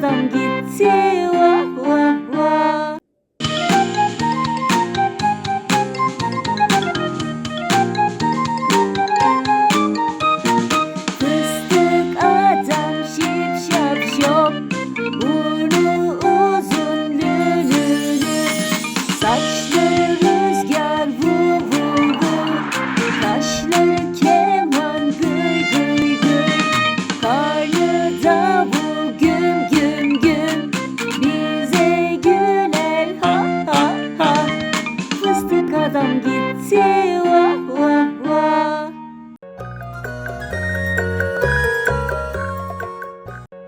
adam gitti vah vah vah. Adam şip şap şop. Burnu uzun Saçları rüzgar vu vu. Kaşları рядом летела.